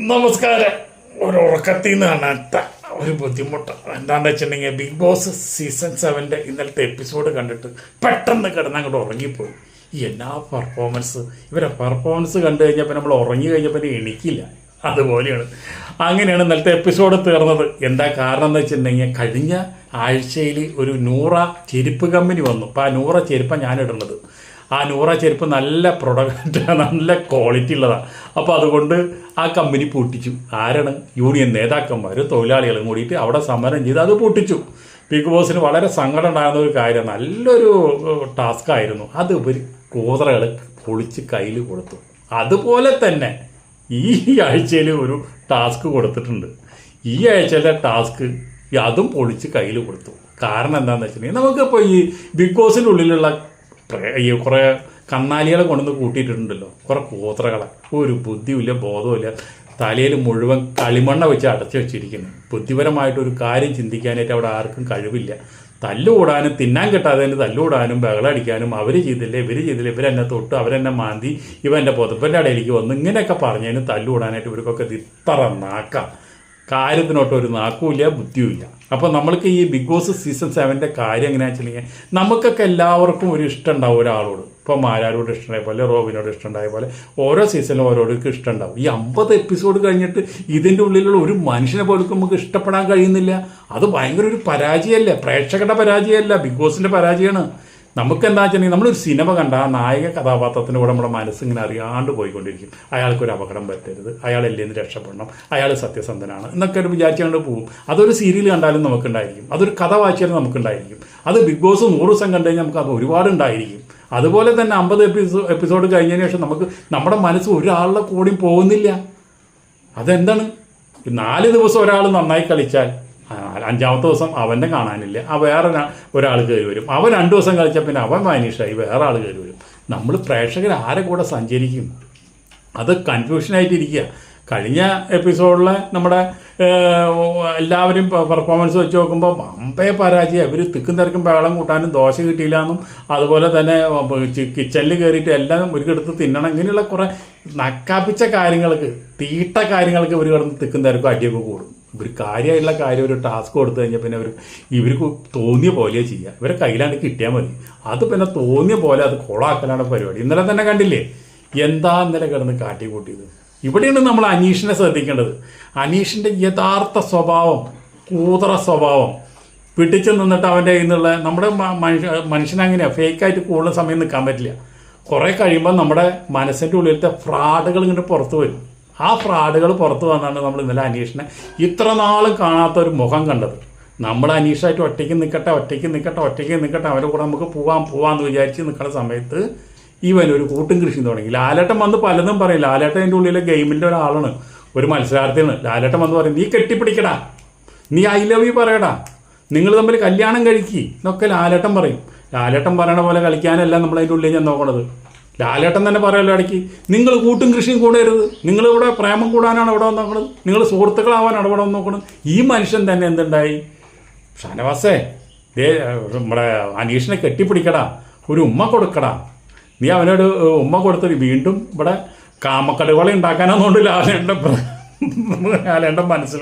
നമസ്കാരം. ഒരു ഉറക്കത്തിൽ നിന്നാണ് ഒരു ബുദ്ധിമുട്ട്. എന്താണെന്ന് വെച്ചിട്ടുണ്ടെങ്കിൽ ബിഗ് ബോസ് സീസൺ സെവന്റെ ഇന്നലത്തെ എപ്പിസോഡ് കണ്ടിട്ട് പെട്ടെന്ന് കിടന്ന് അങ്ങോട്ട് ഉറങ്ങിപ്പോയി എല്ലാ പെർഫോമൻസ് ഇവരെ പെർഫോമൻസ് കണ്ടു കഴിഞ്ഞപ്പോൾ നമ്മൾ ഉറങ്ങി കഴിഞ്ഞപ്പോൾ എണിക്കില്ല. അതുപോലെയാണ്. അങ്ങനെയാണ് ഇന്നലത്തെ എപ്പിസോഡ് തീർന്നത്. എന്താ കാരണം എന്ന് വെച്ചിട്ടുണ്ടെങ്കിൽ കഴിഞ്ഞ ആഴ്ചയിൽ ഒരു നൂറ ചെരുപ്പ് കമ്പനി വന്നു. അപ്പോൾ ആ നൂറ ചെരുപ്പാണ് ഞാൻ ഇടുന്നത് ആ നൂറ ചെരുപ്പ് നല്ല പ്രൊഡക്റ്റ് നല്ല ക്വാളിറ്റി ഉള്ളതാണ് അപ്പോൾ അതുകൊണ്ട് ആ കമ്പനി പൊട്ടിച്ചു. ആരാണ്? യൂണിയൻ നേതാക്കന്മാർ തൊഴിലാളികളും കൂടിയിട്ട് അവിടെ സമരം ചെയ്ത് അത് പൊട്ടിച്ചു. ബിഗ് ബോസിന് വളരെ സങ്കടം ഉണ്ടായിരുന്ന ഒരു കാര്യം നല്ലൊരു ടാസ്ക് ആയിരുന്നു. അത് ഇവർ കൂതറകൾ പൊളിച്ച് കയ്യിൽ കൊടുത്തു. അതുപോലെ തന്നെ ഈ ആഴ്ചയിൽ ഒരു ടാസ്ക് കൊടുത്തിട്ടുണ്ട്. ഈ ആഴ്ചയിലെ ടാസ്ക് അതും പൊളിച്ച് കയ്യിൽ കൊടുത്തു. കാരണം എന്താണെന്ന് വെച്ചിട്ടുണ്ടെങ്കിൽ നമുക്കിപ്പോൾ ഈ ബിഗ് ബോസിന്റെ ഉള്ളിലുള്ള ഈ കുറേ കന്നാലികളെ കൊണ്ടുവന്ന് കൂട്ടിയിട്ടുണ്ടല്ലോ. കുറേ കൂത്രകളെ ഒരു ബുദ്ധിയില്ല ബോധവുമില്ല. തലയിൽ മുഴുവൻ കളിമണ്ണ വെച്ച് അടച്ചു വെച്ചിരിക്കുന്നു. ബുദ്ധിപരമായിട്ട് ഒരു കാര്യം ചിന്തിക്കാനായിട്ട് അവിടെ ആർക്കും കഴിവില്ല. തല്ലുകൂടാനും തിന്നാൻ കിട്ടാതെ തന്നെ തല്ലുകൂടാനും ബഹളടിക്കാനും അവർ ചെയ്തില്ല ഇവർ ചെയ്തില്ല ഇവരെന്നെ തൊട്ട് അവരെന്നെ മാന്തി ഇവന്റെ പുതപ്പന്റെ ഇടയിലേക്ക് വന്ന്. ഇങ്ങനെയൊക്കെ പറഞ്ഞതിന് തല്ലുകൂടാനായിട്ട് ഇവർക്കൊക്കെ ഇത് ഇത്ര നാക്കാം. കാര്യത്തിനോട്ട് ഒരു നാക്കുമില്ല ബുദ്ധിയുമില്ല. അപ്പോൾ നമ്മൾക്ക് ഈ ബിഗ് ബോസ് സീസൺ സെവന്റെ കാര്യം എങ്ങനെയാണെന്ന് വെച്ചിട്ടുണ്ടെങ്കിൽ നമുക്കൊക്കെ എല്ലാവർക്കും ഒരു ഇഷ്ടം ഉണ്ടാവും ഒരാളോട്. ഇപ്പോൾ മാരാരോട് ഇഷ്ടമായ പോലെ റോബിനോട് ഇഷ്ടമുണ്ടായ പോലെ ഓരോ സീസണിലും ഓരോരുത്തർക്ക് ഇഷ്ടമുണ്ടാവും ഈ അമ്പത് എപ്പിസോഡ് കഴിഞ്ഞിട്ട് ഇതിന്റെ ഉള്ളിലുള്ള ഒരു മനുഷ്യനെ പോലും നമുക്ക് ഇഷ്ടപ്പെടാൻ കഴിയുന്നില്ല. അത് ഭയങ്കര ഒരു പരാജയമല്ലേ? പ്രേക്ഷകരുടെ പരാജയമല്ല ബിഗ് ബോസിന്റെ പരാജയമാണ്. നമുക്ക് എന്താ വെച്ചിട്ടുണ്ടെങ്കിൽ നമ്മളൊരു സിനിമ കണ്ട ആ നായക കഥാപാത്രത്തിന് കൂടെ നമ്മുടെ മനസ്സിങ്ങനെ അറിയാണ്ട് പോയിക്കൊണ്ടിരിക്കും. അയാൾക്കൊരു അപകടം പറ്റരുത്. അയാൾ എല്ലേന്ന് രക്ഷപ്പെടണം. അയാൾ സത്യസന്ധനാണ് എന്നൊക്കെ ഒരു വിചാരിച്ചുകൊണ്ട് പോകും അതൊരു സീരിയൽ കണ്ടാലും നമുക്കുണ്ടായിരിക്കും. അതൊരു കഥ വായിച്ചാലും നമുക്കുണ്ടായിരിക്കും. അത് ബിഗ് ബോസ് നൂറ് ദിവസം കണ്ടു കഴിഞ്ഞാൽ നമുക്ക് അത് ഒരുപാട് ഉണ്ടായിരിക്കും. അതുപോലെ തന്നെ അമ്പത് എപ്പിസോ എപ്പിസോഡ് കഴിഞ്ഞതിന് ശേഷം നമുക്ക് നമ്മുടെ മനസ്സ് ഒരാളുടെ കൂടെയും പോകുന്നില്ല. അതെന്താണ്? നാല് ദിവസം ഒരാൾ നന്നായി കളിച്ചാൽ അഞ്ചാമത്തെ ദിവസം അവന്റെ കാണാനില്ല. ആ വേറെ ഒരാൾ കയറി വരും. അവൻ രണ്ട് ദിവസം കളിച്ചാൽ പിന്നെ അവൻ വാനിഷായി വേറെ ആൾ കയറി വരും. നമ്മൾ പ്രേക്ഷകർ ആരെ കൂടെ സഞ്ചരിക്കും? അത് കൺഫ്യൂഷനായിട്ടിരിക്കുക കഴിഞ്ഞ എപ്പിസോഡിലെ നമ്മുടെ എല്ലാവരും പെർഫോമൻസ് വെച്ച് നോക്കുമ്പോൾ അമ്പേ പരാജയം. ഇവർ തിക്കും തിരക്കും ബഹളം കൂട്ടാനും ദോശ കിട്ടിയില്ല എന്നും അതുപോലെ തന്നെ കിച്ചണിൽ കയറിയിട്ട് എല്ലാം ഒരു കിടത്ത് തിന്നണം. ഇങ്ങനെയുള്ള കുറേ നക്കാപ്പിച്ച കാര്യങ്ങൾക്ക് തീട്ട കാര്യങ്ങൾക്ക് ഇവർ കിടന്ന് തിക്കും തിരക്കും അടിയൊക്കെ കൂടും. ഇവർ കാര്യമായിട്ടുള്ള കാര്യം ഒരു ടാസ്ക് കൊടുത്തു കഴിഞ്ഞാൽ പിന്നെ അവർ ഇവർക്ക് തോന്നിയ പോലെ ചെയ്യുക ഇവരെ കയ്യിലാണ് കിട്ടിയാൽ മതി. അത് പിന്നെ തോന്നിയ പോലെ അത് കൊളാക്കലാണ് പരിപാടി. ഇന്നലെ തന്നെ കണ്ടില്ലേ? എന്താ ഇന്നലെ കിടന്ന് കാട്ടിക്കൂട്ടിയത് ഇവിടെയാണ് നമ്മൾ അനീഷിനെ ശ്രദ്ധിക്കേണ്ടത്. അനീഷിന്റെ യഥാർത്ഥ സ്വഭാവം കൂതറ സ്വഭാവം പിടിച്ചു നിന്നിട്ട് അവന്റെ കയ്യിൽ നിന്നുള്ള നമ്മുടെ മനുഷ്യ മനുഷ്യനങ്ങനെയാണ് ഫേക്കായിട്ട് കൂടുതൽ സമയം നിൽക്കാൻ പറ്റില്ല. കുറേ കഴിയുമ്പോൾ നമ്മുടെ മനസ്സിന്റെ ഉള്ളിലത്തെ ഫ്രാഡുകൾ ഇങ്ങോട്ട് പുറത്തു വരും. ആ ഫ്രാഡുകൾ പുറത്തു വന്നാണ് നമ്മൾ ഇന്നലെ അനീഷിനെ ഇത്ര നാളും കാണാത്ത ഒരു മുഖം കണ്ടത്. നമ്മൾ അനീഷായിട്ട് ഒറ്റയ്ക്ക് നിൽക്കട്ടെ ഒറ്റയ്ക്ക് നിൽക്കട്ടെ ഒറ്റയ്ക്ക് നിൽക്കട്ടെ അവരുടെ കൂടെ നമുക്ക് പോവാം പോവാന്ന് വിചാരിച്ച് നിൽക്കുന്ന സമയത്ത് ഇവൻ ഒരു കൂട്ടും കൃഷി തുടങ്ങി. ലാലേട്ടൻ വന്ന് പലതും പറയും. ലാലേട്ടൻ എന്റെ ഉള്ളിലെ ഗെയിമിന്റെ ഒരാളാണ് ഒരു മത്സരാർത്ഥിയാണ്. ലാലേട്ടൻ വന്ന് പറയും നീ കെട്ടിപ്പിടിക്കടാ നീ ഐ ലവ് യു പറയടാ നിങ്ങൾ തമ്മിൽ കല്യാണം കഴിക്കി എന്നൊക്കെ ലാലേട്ടൻ പറയും. ലാലേട്ടൻ പറയണ പോലെ കളിക്കാനല്ല നമ്മളതിന്റെ ഉള്ളിൽ ഞാൻ നോക്കണത്. ലാലേട്ടൻ തന്നെ പറയല്ലോ ഇടയ്ക്ക് നിങ്ങൾ കൂട്ടും കൃഷിയും കൂടരുത്. നിങ്ങൾ ഇവിടെ പ്രേമം കൂടാനാണ് ഇവിടെ വന്ന് നോക്കണത് നിങ്ങൾ സുഹൃത്തുക്കളാവാനാണ് ഇവിടെ വന്ന് നോക്കണത് ഈ മനുഷ്യൻ തന്നെ എന്തുണ്ടായി? ഷാനവാസേ ദേ നമ്മുടെ അനീഷിനെ കെട്ടിപ്പിടിക്കടാ. ഒരു ഉമ്മ കൊടുക്കടാ. നീ അവനോട് ഉമ്മ കൊടുത്തത് വീണ്ടും ഇവിടെ കാമക്കടുകളെ ഉണ്ടാക്കാനൊന്നുകൊണ്ട് ലാലേണ്ട ലാലേണ്ട മനസ്സിൽ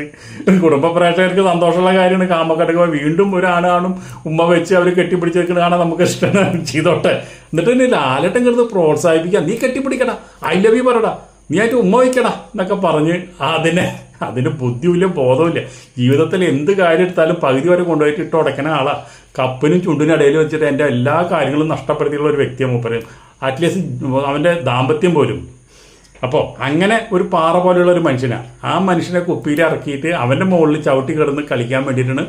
കുടുംബ പ്രേക്ഷകർക്ക് സന്തോഷമുള്ള കാര്യമാണ്. കാമക്കടുക വീണ്ടും ഒരാണാണും ഉമ്മ വെച്ച് അവർ കെട്ടിപ്പിടിച്ച് വെക്കുന്നത് കാണാൻ നമുക്ക് ഇഷ്ടമാണ്. ചെയ്തോട്ടെ. എന്നിട്ട് നീ ലാലട്ടം കിടന്ന് പ്രോത്സാഹിപ്പിക്കാം നീ കെട്ടിപ്പിടിക്കടാ. ഐ ലവ് യു പറയടാ നീ ആയിട്ട് ഉമ്മ വയ്ക്കടാ എന്നൊക്കെ പറഞ്ഞ് അതിനെ അതിന് ബുദ്ധിയുമില്ല ബോധമില്ല ജീവിതത്തിൽ എന്ത് കാര്യം എടുത്താലും പകുതി വരെ കൊണ്ടുപോയിട്ട് ഇട്ട് ഉടക്കണ ആളാ. കപ്പിനും ചുണ്ടിനും ഇടയിൽ വെച്ചിട്ട് എന്റെ എല്ലാ കാര്യങ്ങളും നഷ്ടപ്പെടുത്തിയുള്ള ഒരു വ്യക്തിയാണ് മൂപ്പര്. അറ്റ്ലീസ്റ്റ് അവന്റെ ദാമ്പത്യം പോലും. അപ്പോൾ അങ്ങനെ ഒരു പാറ പോലെയുള്ള ഒരു മനുഷ്യനാണ് ആ മനുഷ്യനെ കുപ്പിയിൽ ഇറക്കിയിട്ട് അവന്റെ മുകളിൽ ചവിട്ടി കിടന്ന് കളിക്കാൻ വേണ്ടിയിട്ടാണ്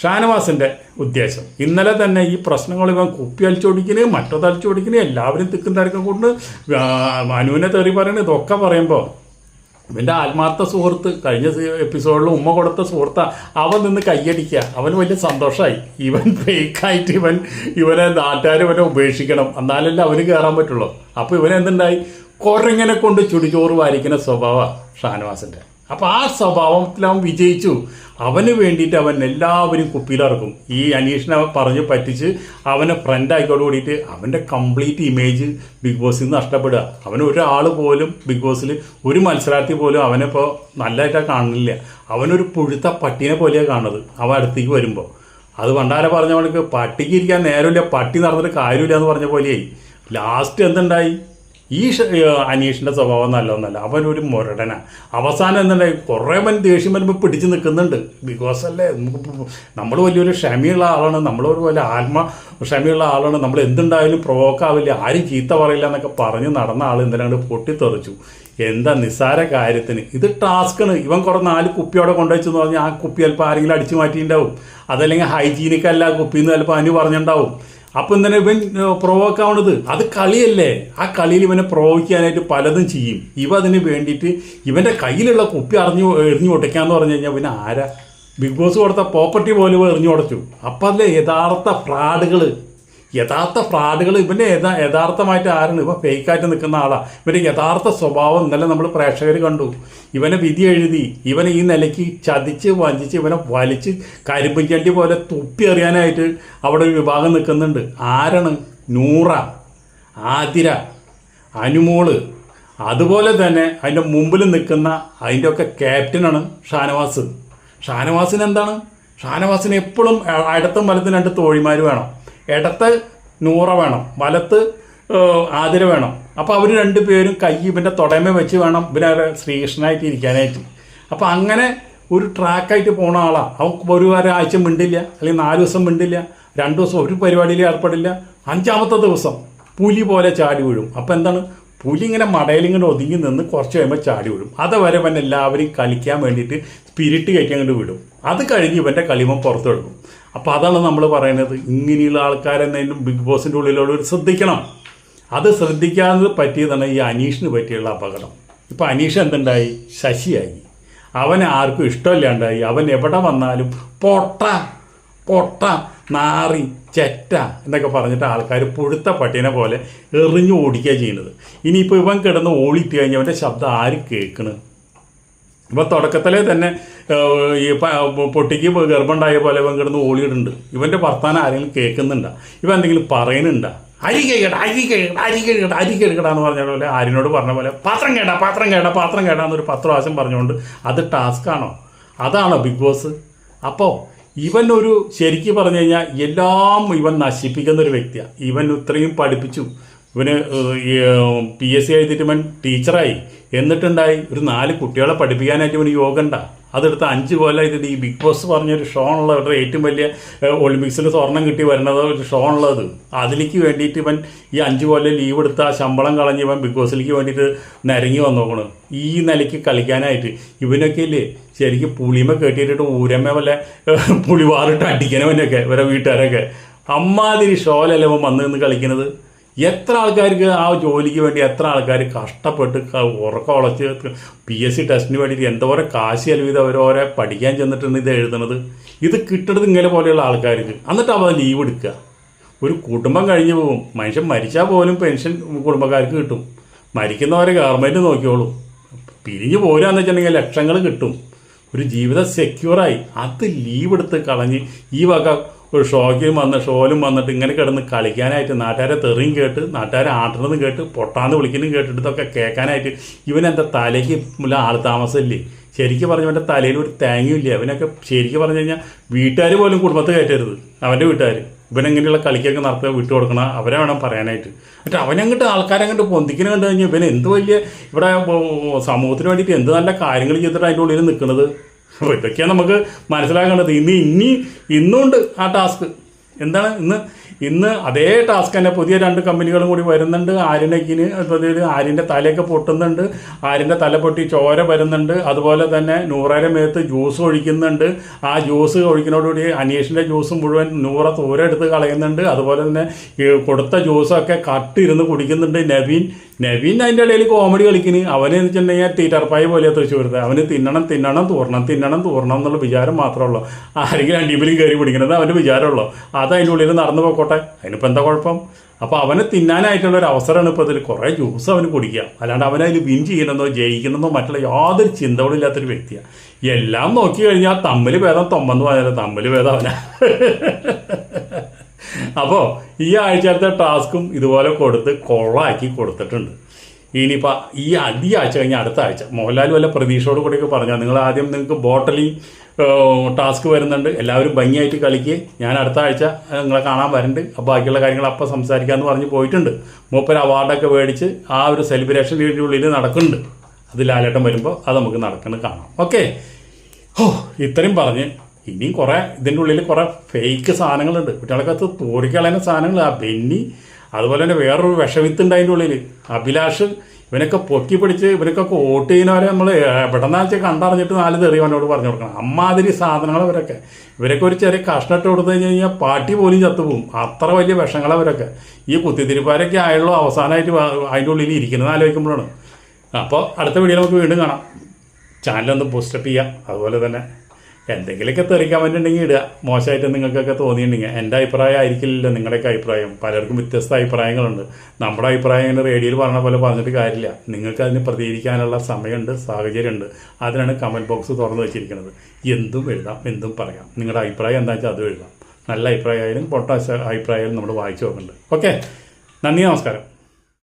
ഷാനവാസിന്റെ ഉദ്ദേശം. ഇന്നലെ തന്നെ ഈ പ്രശ്നങ്ങൾ ഇവൻ കുപ്പി അലിച്ചോടിക്കണ് മറ്റത് അലിച്ചോടിക്കണ് എല്ലാവരും തിക്കും തിരക്കും കൊണ്ട് അനുവിനെ തെറി പറയുന്നത് ഇതൊക്കെ പറയുമ്പോൾ ഇവന്റെ ആത്മാർത്ഥ സുഹൃത്ത് കഴിഞ്ഞ എപ്പിസോഡിൽ ഉമ്മ കൊടുത്ത സുഹൃത്താ അവൻ നിന്ന് കയ്യടിക്കുക അവന് വലിയ സന്തോഷമായി ഇവൻ ഫേക്കായിട്ട് ഇവൻ ഇവനെ നാട്ടുകാർ ഇവനെ ഉപേക്ഷിക്കണം. എന്നാലല്ലേ അവന് കയറാൻ പറ്റുള്ളൂ. അപ്പോൾ ഇവൻ എന്തുണ്ടായി കുരങ്ങനെ കൊണ്ട് ചുടിച്ചോറ് വാരിക്കുന്ന സ്വഭാവ ഷാനവാസിന്റെ അപ്പോൾ ആ സ്വഭാവത്തിൽ അവൻ വിജയിച്ചു. അവന് വേണ്ടിയിട്ട് അവൻ എല്ലാവരും കുപ്പിയിലിറക്കും. ഈ അനീഷിനെ പറഞ്ഞ് പറ്റിച്ച് അവനെ ഫ്രണ്ട് ആയിക്കോട് കൂടിയിട്ട് അവന്റെ കംപ്ലീറ്റ് ഇമേജ് ബിഗ് ബോസിൽ നിന്ന് നഷ്ടപ്പെടുക. അവൻ ഒരാൾ പോലും ബിഗ് ബോസിൽ ഒരു മത്സരാർത്ഥി പോലും അവനിപ്പോൾ നല്ലതായിട്ടാണ് കാണുന്നില്ല. അവനൊരു പുഴുത്ത പട്ടീനെ പോലെയാണ് കാണുന്നത്. അവൻ അടുത്തേക്ക് വരുമ്പോൾ അത് പണ്ടാരെ പറഞ്ഞ കണക്ക് പട്ടിക്ക് ഇരിക്കാൻ നേരമില്ല. പട്ടി നടന്നിട്ട് കാര്യമില്ല എന്ന് പറഞ്ഞ പോലെയായി. ലാസ്റ്റ് എന്തുണ്ടായി? ഈ അനീഷിന്റെ സ്വഭാവം നല്ലതൊന്നല്ല. അവൻ ഒരു മുരടന. അവസാനം എന്നുണ്ടെങ്കിൽ കുറേ അവൻ ദേഷ്യം വരുമ്പോൾ പിടിച്ച് നിൽക്കുന്നുണ്ട്. ബിക്കോസ് അല്ലേ നമുക്ക് നമ്മൾ വലിയൊരു ക്ഷമയുള്ള ആളാണ്. നമ്മളൊരു വലിയ ആത്മ ക്ഷമയുള്ള ആളാണ്. നമ്മൾ എന്തുണ്ടായാലും പ്രൊവോക്കാവില്ല ആരും ചീത്ത പറയില്ല എന്നൊക്കെ പറഞ്ഞ് നടന്ന ആൾ എന്തിനാണ്ട് പൊട്ടിത്തെറിച്ചു. എന്താ നിസ്സാര കാര്യത്തിന്? ഇത് ടാസ്ക്കാണ്. ഇവൻ കുറെ നാല് കുപ്പിയോടെ കൊണ്ടുവച്ചെന്ന് പറഞ്ഞാൽ ആ കുപ്പി ചിലപ്പോൾ ആരെങ്കിലും അടിച്ചു മാറ്റിയിട്ടുണ്ടാവും. അതല്ലെങ്കിൽ ഹൈജീനിക്കല്ല അല്ല കുപ്പി എന്ന് ചിലപ്പോൾ അനു പറഞ്ഞിട്ടുണ്ടാവും. അപ്പം തന്നെ ഇവൻ പ്രൊവോക്ക് ആവണത് അത് കളിയല്ലേ. ആ കളിയിൽ ഇവനെ പ്രൊവോക്കിക്കാനായിട്ട് പലതും ചെയ്യും. ഇവ അതിന് വേണ്ടിയിട്ട് ഇവന്റെ കയ്യിലുള്ള കുപ്പി അറിഞ്ഞു എറിഞ്ഞു ഒട്ടയ്ക്കാന്ന് പറഞ്ഞു കഴിഞ്ഞാൽ പിന്നെ ആരാ? ബിഗ് ബോസ് കൊടുത്ത പ്രോപ്പർട്ടി പോലും എറിഞ്ഞു ഉടച്ചു. അപ്പം അതിലെ യഥാർത്ഥ ഫ്രാഡുകൾ യഥാർത്ഥ ഫ്രാഡുകൾ ഇവന്റെ യഥാ യഥാർത്ഥമായിട്ട് ആരാണ്? ഇവ ഫേക്കായിട്ട് നിൽക്കുന്ന ആളാണ് ഇവന്റെ യഥാർത്ഥ സ്വഭാവം ഇന്നലെ നമ്മൾ പ്രേക്ഷകർ കണ്ടു. ഇവനെ വിധി എഴുതി ഇവനെ ഈ നിലയ്ക്ക് ചതിച്ച് വഞ്ചിച്ച് ഇവനെ വലിച്ച് കരിമ്പിഞ്ചണ്ടി ചണ്ടി പോലെ തുപ്പി എറിയാനായിട്ട് അവിടെ ഒരു വിഭാഗം നിൽക്കുന്നുണ്ട്. ആരാണ്? നൂറ ആതിര അനുമോൾ. അതുപോലെ തന്നെ അതിന്റെ മുമ്പിൽ നിൽക്കുന്ന അതിന്റെ ഒക്കെ ക്യാപ്റ്റനാണ് ഷാനവാസ്. ഷാനവാസിന് എന്താണ് ഷാനവാസിന് എപ്പോഴും അടുത്തും വലത്തും രണ്ട് തോഴിമാർ വേണം. ഇടത്ത് നൂറ വേണം വലത്ത് ആതിര വേണം. അപ്പോൾ അവർ രണ്ടുപേരും കൈ ഇവന്റെ തുടമ വെച്ച് വേണം ഇവനെ ശ്രീകൃഷ്ണനായിട്ട് ഇരിക്കാനായിട്ട്. അപ്പോൾ അങ്ങനെ ഒരു ട്രാക്കായിട്ട് പോണ ആളാണ് അവൻ ഒരു ഒരാഴ്ച മിണ്ടില്ല അല്ലെങ്കിൽ നാല് ദിവസം മിണ്ടില്ല രണ്ട് ദിവസം ഒരു പരിപാടിയിൽ ഏർപ്പെടില്ല. അഞ്ചാമത്തെ ദിവസം പുലി പോലെ ചാടി വീഴും. അപ്പോൾ എന്താണ്? പുലി ഇങ്ങനെ മടയിലിങ്ങനെ ഒതുങ്ങി നിന്ന് കുറച്ച് കഴിയുമ്പോൾ ചാടി വീഴും. അതുവരെ ഇവൻ എല്ലാവരും കളിക്കാൻ വേണ്ടിയിട്ട് സ്പിരിറ്റ് കയറ്റി അങ്ങോട്ട് വിടും. അത് കഴിഞ്ഞ് ഇവന്റെ കളിമം പുറത്തെടുക്കും. അപ്പോൾ അതാണ് നമ്മൾ പറയുന്നത്. ഇങ്ങനെയുള്ള ആൾക്കാരെന്നതിനും ബിഗ് ബോസിന്റെ ഉള്ളിലുള്ള ഒരു ശ്രദ്ധിക്കണം. അത് ശ്രദ്ധിക്കാതെ പറ്റിയതാണ് ഈ അനീഷിന് പറ്റിയുള്ള അപകടം. ഇപ്പം അനീഷ് എന്തുണ്ടായി? ശശിയായി. അവനെ ആർക്കും ഇഷ്ടമില്ലാണ്ടായി. അവൻ എവിടെ വന്നാലും പൊട്ട പൊട്ട നാറി ചെറ്റ എന്നൊക്കെ പറഞ്ഞിട്ട് ആൾക്കാർ പുഴുത്ത പട്ടീനെ പോലെ എറിഞ്ഞു ഓടിക്കുക ചെയ്യുന്നത്. ഇനിയിപ്പോൾ ഇവൻ കിടന്ന് ഓടിയിട്ട് കഴിഞ്ഞാൽ അവന്റെ ശബ്ദം ആര് കേൾക്കണ്? ഇപ്പം തുടക്കത്തിലെ തന്നെ ഈ പൊട്ടിക്ക് ഗർഭമുണ്ടായ പോലെ ഇവൻ കിടന്ന് ഓളിയിടുന്നുണ്ട്. ഇവന്റെ വർത്താനം ആരെങ്കിലും കേൾക്കുന്നുണ്ട? ഇവൻ എന്തെങ്കിലും പറയുന്നുണ്ടോ? അരി കഴിക്കട അരി കഴിക്കട അരി കഴിക്കട അരി കഴിക്കട എന്ന് പറഞ്ഞ പോലെ ആരിനോട് പറഞ്ഞ പോലെ പാത്രം കേടാ പാത്രം കേടാ പാത്രം കേടാ എന്നൊരു പത്ത് പ്രാവശ്യം പറഞ്ഞുകൊണ്ട് അത് ടാസ്ക്കാണോ അതാണോ ബിഗ് ബോസ്? അപ്പോൾ ഇവൻ ഒരു ശരിക്കും പറഞ്ഞു കഴിഞ്ഞാൽ എല്ലാം ഇവൻ നശിപ്പിക്കുന്ന ഒരു വ്യക്തിയാണ് ഇവൻ ഇത്രയും പഠിപ്പിച്ചു. ഇവന് പി എസ് സി എഴുതിയിട്ട് ഇവൻ ടീച്ചറായി. എന്നിട്ടുണ്ടായി ഒരു നാല് കുട്ടികളെ പഠിപ്പിക്കാനായിട്ട് ഇവന് യോഗ ഉണ്ടാ. അതെടുത്ത് അഞ്ച് കൊല്ലം ഇതിന്റെ ഈ ബിഗ് ബോസ് പറഞ്ഞൊരു ഷോ ഉള്ള അവരുടെ ഏറ്റവും വലിയ ഒളിമ്പിക്സിൽ സ്വർണം കിട്ടി വരുന്നത് ഒരു ഷോ ഉള്ളത്. അതിലേക്ക് വേണ്ടിയിട്ട് ഇവൻ ഈ അഞ്ച് കൊല്ലം ലീവ് എടുത്ത ശമ്പളം കളഞ്ഞ് ഇവൻ ബിഗ് ബോസിലേക്ക് വേണ്ടിയിട്ട് നരങ്ങി വന്നോക്കണം. ഈ നിലയ്ക്ക് കളിക്കാനായിട്ട് ഇവനൊക്കെ ഇല്ലേ ശരിക്കും പുളിമ കെട്ടിയിട്ട് ഊരമ്മ വല്ല പുളിവാറിട്ട് അടിക്കണവനൊക്കെ ഇവരെ വീട്ടുകാരൊക്കെ. അമ്മാതിരി ഷോലല്ലേ ഇവൻ വന്ന് നിന്ന് കളിക്കുന്നത് എത്ര ആൾക്കാർക്ക് ആ ജോലിക്ക് വേണ്ടി എത്ര ആൾക്കാർ കഷ്ടപ്പെട്ട് ഉറക്കം ഉളച്ച് പി എസ് സി ടെസ്റ്റിന് വേണ്ടിയിട്ട് എന്തോരം കാശ് ചെലവിത് അവരോരെ പഠിക്കാൻ ചെന്നിട്ടാണ് ഇത് എഴുതണത് ഇത് കിട്ടണത് ഇങ്ങനെ പോലെയുള്ള ആൾക്കാർക്ക്. എന്നിട്ട് അവ ലീവ് എടുക്കുക ഒരു കുടുംബം കഴിഞ്ഞു പോകും മനുഷ്യൻ മരിച്ചാൽ പോലും പെൻഷൻ കുടുംബക്കാർക്ക് കിട്ടും. മരിക്കുന്നവരെ ഗവൺമെന്റ് നോക്കിയോളും പിരിഞ്ഞു പോരാന്ന് വെച്ചിട്ടുണ്ടെങ്കിൽ ലക്ഷങ്ങൾ കിട്ടും. ഒരു ജീവിതം സെക്യൂറായി അത് ലീവ് എടുത്ത് കളഞ്ഞ് ഈ വക ഒരു ഷോക്കിയും വന്ന് ഷോലും വന്നിട്ട് ഇങ്ങനെ കിടന്ന് കളിക്കാനായിട്ട് നാട്ടുകാരെ തെറിയും കേട്ട് നാട്ടുകാരെ ആട്ടണതും കേട്ട് പൊട്ടാന്ന് വിളിക്കുന്നതും കേട്ടിട്ടൊക്കെ കേൾക്കാനായിട്ട് ഇവനെന്താ തലയ്ക്ക് മുല്ല ആൾ താമസമില്ലേ? ശരിക്കും പറഞ്ഞ അവന്റെ തലയിൽ ഒരു തേങ്ങയില്ല അവനൊക്കെ ശരിക്കും പറഞ്ഞു കഴിഞ്ഞാൽ വീട്ടുകാർ പോലും കുടുംബത്തെ കയറ്റരുത്. അവന്റെ വീട്ടുകാർ ഇവനെങ്ങനെയുള്ള കളിക്കൊക്കെ നടത്തുക വിട്ടു കൊടുക്കണം അവരെ വേണം പറയാനായിട്ട്. എന്നിട്ട് അവനങ്ങോട്ട് ആൾക്കാരെ അങ്ങോട്ട് പൊന്തിക്കുന്ന കണ്ടു കഴിഞ്ഞാൽ ഇവൻ എന്ത് വലിയ ഇവിടെ സമൂഹത്തിന് വേണ്ടിയിട്ട് എന്ത് നല്ല കാര്യങ്ങൾ ചെയ്തിട്ട് അതിന്റെ ഉള്ളിൽ നിൽക്കുന്നത് അപ്പോൾ ഇതൊക്കെയാണ് നമുക്ക് മനസ്സിലാക്കേണ്ടത്. ഇനി ഇനി ഇന്നുണ്ട് ആ ടാസ്ക്. എന്താണ്? ഇന്ന് ഇന്ന് അതേ ടാസ്ക് തന്നെ പുതിയ രണ്ട് കമ്പനികളും കൂടി വരുന്നുണ്ട്. ആര്യനക്കിന് ആര്യന്റെ തലയൊക്കെ പൊട്ടുന്നുണ്ട്. ആര്യന്റെ തല പൊട്ടി ചോര വരുന്നുണ്ട്. അതുപോലെ തന്നെ നൂറര മേത്ത് ജ്യൂസ് ഒഴിക്കുന്നുണ്ട്. ആ ജ്യൂസ് ഒഴിക്കുന്നതോടുകൂടി അനീഷിന്റെ ജ്യൂസും മുഴുവൻ നൂറ തൂര എടുത്ത് കളയുന്നുണ്ട്. അതുപോലെ തന്നെ കൊടുത്ത ജ്യൂസൊക്കെ കട്ടിരുന്ന് കുടിക്കുന്നുണ്ട് നവീൻ. നവീൻ അതിന്റെ ഇടയിൽ കോമഡി കളിക്കുന്നു അവന് വെച്ചിട്ടുണ്ടെങ്കിൽ തീറ്റർപ്പായ പോലെ തൃശ്ശൂരത്തെ അവന് തിന്നണം തിന്നണം തൂറണം തിന്നണം തൂറണം എന്നുള്ള വിചാരം മാത്രമേ ഉള്ളൂ. ആരെങ്കിലും അണ്ടിപ്പിലും കയറി പിടിക്കണത് അവന്റെ വിചാരമുള്ളൂ. അത് അതിന്റെ ഉള്ളിൽ നടന്നു പോയിക്കോട്ടെ. അതിനിപ്പോൾ എന്താ കുഴപ്പം? അപ്പോൾ അവന് തിന്നാനായിട്ടുള്ള ഒരു അവസരമാണ് ഇപ്പോൾ അതിൽ കുറേ ജ്യൂസ് അവന് കുടിക്കുക. അല്ലാണ്ട് അവനതിൽ വിൻ ചെയ്യണമെന്നോ ജയിക്കണമെന്നോ മറ്റുള്ള യാതൊരു ചിന്തകളും ഇല്ലാത്തൊരു വ്യക്തിയാണ് എല്ലാം നോക്കി കഴിഞ്ഞാൽ തമ്മിൽ ഭേദം തൊമ്പെന്ന് പറഞ്ഞാൽ തമ്മിൽ ഭേദം അവനാ. അപ്പോൾ ഈ ആഴ്ചത്തെ ടാസ്കും ഇതുപോലെ കൊടുത്ത് കൊള്ളാക്കി കൊടുത്തിട്ടുണ്ട്. ഇനിയിപ്പോൾ ഈ അടി ആഴ്ച കഴിഞ്ഞാൽ അടുത്ത ആഴ്ച. മോഹൻലാൽ വല്ല പ്രതീക്ഷയോട് കൂടിയൊക്കെ പറഞ്ഞാൽ നിങ്ങൾ ആദ്യം നിങ്ങൾക്ക് ബോട്ടലി ടാസ്ക് വരുന്നുണ്ട്. എല്ലാവരും ഭംഗിയായിട്ട് കളിക്കുക ഞാൻ അടുത്ത ആഴ്ച നിങ്ങളെ കാണാൻ വരുന്നുണ്ട് അപ്പോൾ ബാക്കിയുള്ള കാര്യങ്ങൾ അപ്പം സംസാരിക്കാമെന്ന് പറഞ്ഞ് പോയിട്ടുണ്ട്. മൂപ്പര് അവാർഡൊക്കെ മേടിച്ച് ആ ഒരു സെലിബ്രേഷൻ വീടിന്റെ ഉള്ളിൽ നടക്കുന്നുണ്ട്. അത് ലാലേട്ടം വരുമ്പോൾ അത് നമുക്ക് നടക്കുന്നത് കാണാം. ഓക്കെ? ഓ ഇത്രയും പറഞ്ഞ് ഇനിയും കുറേ ഇതിന്റെ ഉള്ളിൽ കുറേ ഫേക്ക് സാധനങ്ങളുണ്ട്. കുട്ടികൾക്കകത്ത് തോറിക്കളയുന്ന സാധനങ്ങൾ. ആ ബെന്നി അതുപോലെ തന്നെ വേറൊരു വിഷവിത്തുണ്ട് അതിന്റെ ഉള്ളിൽ. അഭിലാഷ് ഇവനൊക്കെ പൊക്കി പിടിച്ച് ഇവനൊക്കെ വോട്ട് ചെയ്യുന്നവരെ നമ്മൾ എവിടെന്നാ കണ്ടറിഞ്ഞിട്ട് നാല് തെറിയവനോട് പറഞ്ഞു കൊടുക്കണം. അമ്മാതിരി സാധനങ്ങൾ അവരൊക്കെ. ഇവരൊക്കെ ഒരു ചെറിയ കഷ്ണിട്ട് കൊടുത്തു കഴിഞ്ഞ് കഴിഞ്ഞാൽ പാട്ടി പോലും ചത്തുപോകും. അത്ര വലിയ വിഷങ്ങൾ അവരൊക്കെ. ഈ കുത്തിത്തിരിപ്പാരൊക്കെ ആയുള്ളൂ അവസാനമായിട്ട് അതിന്റെ ഉള്ളിൽ ഇരിക്കുന്നത് ആലോചിക്കുമ്പോഴാണ്. അപ്പോൾ അടുത്ത വീഡിയോ നമുക്ക് വീണ്ടും കാണാം. ചാനലൊന്ന് ബൂസ്റ്റപ്പ് ചെയ്യാം. അതുപോലെ തന്നെ എന്തെങ്കിലുമൊക്കെ തെറിക്കാൻ ഉണ്ടെങ്കിൽ ഇടുക. മോശമായിട്ട് നിങ്ങൾക്കൊക്കെ തോന്നിയിട്ടുണ്ടെങ്കിൽ എന്റെ അഭിപ്രായം ആയിരിക്കില്ലല്ലോ നിങ്ങളുടെയൊക്കെ അഭിപ്രായം. പലർക്കും വ്യത്യസ്ത അഭിപ്രായങ്ങളുണ്ട്. നമ്മുടെ അഭിപ്രായം ഇങ്ങനെ റേഡിയോയിൽ പറഞ്ഞ പോലെ പറഞ്ഞിട്ട് കാര്യമില്ല. നിങ്ങൾക്ക് അതിന് പ്രതികരിക്കാനുള്ള സമയമുണ്ട് സാഹചര്യമുണ്ട്. അതിനാണ് കമന്റ് ബോക്സ് തുറന്നു വെച്ചിരിക്കുന്നത്. എന്തും എഴുതാം എന്തും പറയാം. നിങ്ങളുടെ അഭിപ്രായം എന്താ വെച്ചാൽ അതും എഴുതാം. നല്ല അഭിപ്രായമായാലും പൊട്ട അഭിപ്രായമായാലും നമ്മൾ വായിച്ചു നോക്കുന്നുണ്ട്. ഓക്കെ നന്ദി നമസ്കാരം.